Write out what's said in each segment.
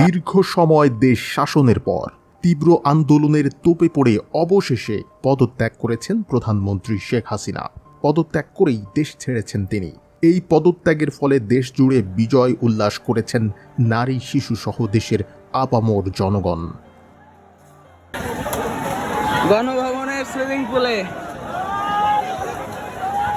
দীর্ঘ সময় দেশ শাসনের পর তীব্র আন্দোলনের তোপে পড়ে অবশেষে পদত্যাগ করেছেন প্রধানমন্ত্রী শেখ হাসিনা। পদত্যাগ করেই দেশ ছেড়েছেন তিনি। এই পদত্যাগের ফলে দেশ জুড়ে বিজয় উল্লাস করেছেন নারী শিশু সহ দেশের আপামর জনগণ। গণভবনের সুইমিং পুলে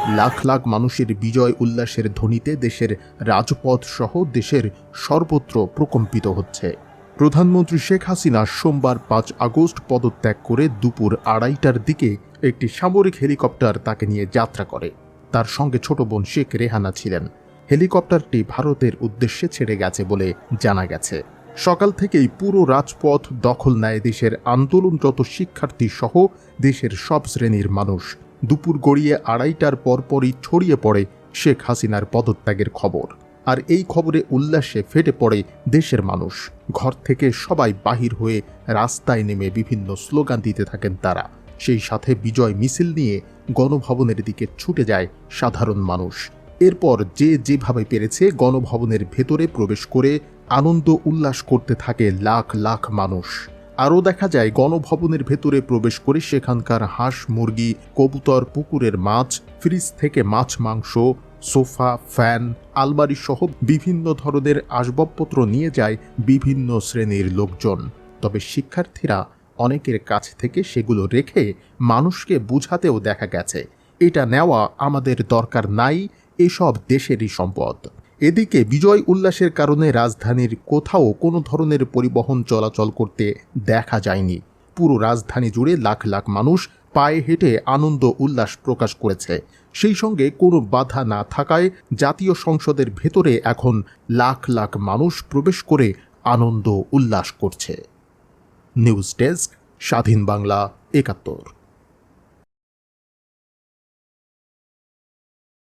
লাখ লাখ মানুষের বিজয় উল্লাসের ধ্বনিতে দেশের রাজপথ সহ দেশের সর্বত্র প্রকম্পিত হচ্ছে। প্রধানমন্ত্রী শেখ হাসিনা সোমবার পাঁচ আগস্ট পদত্যাগ করে দুপুর আড়াইটার দিকে একটি সামরিক হেলিকপ্টার তাকে নিয়ে যাত্রা করে। তার সঙ্গে ছোট বোন শেখ রেহানা ছিলেন। হেলিকপ্টারটি ভারতের উদ্দেশ্যে ছেড়ে গেছে বলে জানা গেছে। সকাল থেকেই পুরো রাজপথ দখল নেয় দেশের আন্দোলনরত শিক্ষার্থী সহ দেশের সব শ্রেণির মানুষ। দুপুর গড়িয়ে আড়াইটার পরপরই ছড়িয়ে পড়ে শেখ হাসিনার পদত্যাগের খবর। আর এই খবরে উল্লাসে ফেটে পড়ে দেশের মানুষ। ঘর থেকে সবাই বাহির হয়ে রাস্তায় নেমে বিভিন্ন স্লোগান দিতে থাকেন তারা। সেই সাথে বিজয় মিছিল নিয়ে গণভবনের দিকে ছুটে যায় সাধারণ মানুষ। এরপর যে যেভাবে পেরেছে গণভবনের ভেতরে প্রবেশ করে আনন্দ উল্লাস করতে থাকে লাখ লাখ মানুষ। আরও দেখা যায়, গণভবনের ভেতরে প্রবেশ করে সেখানকার হাঁস, মুরগি, কবুতর, পুকুরের মাছ, ফ্রিজ থেকে মাছ, মাংস, সোফা, ফ্যান, আলমারি সহ বিভিন্ন ধরনের আসবাবপত্র নিয়ে যায় বিভিন্ন শ্রেণির লোকজন। তবে শিক্ষার্থীরা অনেকের কাছ থেকে সেগুলো রেখে মানুষকে বুঝাতেও দেখা গেছে, এটা নেওয়া আমাদের দরকার নাই, এসব দেশেরই সম্পদ। এদিকে বিজয় উল্লাসের কারণে রাজধানীর কোথাও কোনো ধরনের পরিবহন চলাচল করতে দেখা যায়নি। পুরো রাজধানী জুড়ে লাখ লাখ মানুষ পায়ে হেঁটে আনন্দ উল্লাস প্রকাশ করেছে। সেই সঙ্গে কোনো বাধা না থাকায় জাতীয় সংসদের ভেতরে এখন লাখ লাখ মানুষ প্রবেশ করে আনন্দ উল্লাস করছে। নিউজ ডেস্ক, স্বাধীন বাংলা একাত্তর।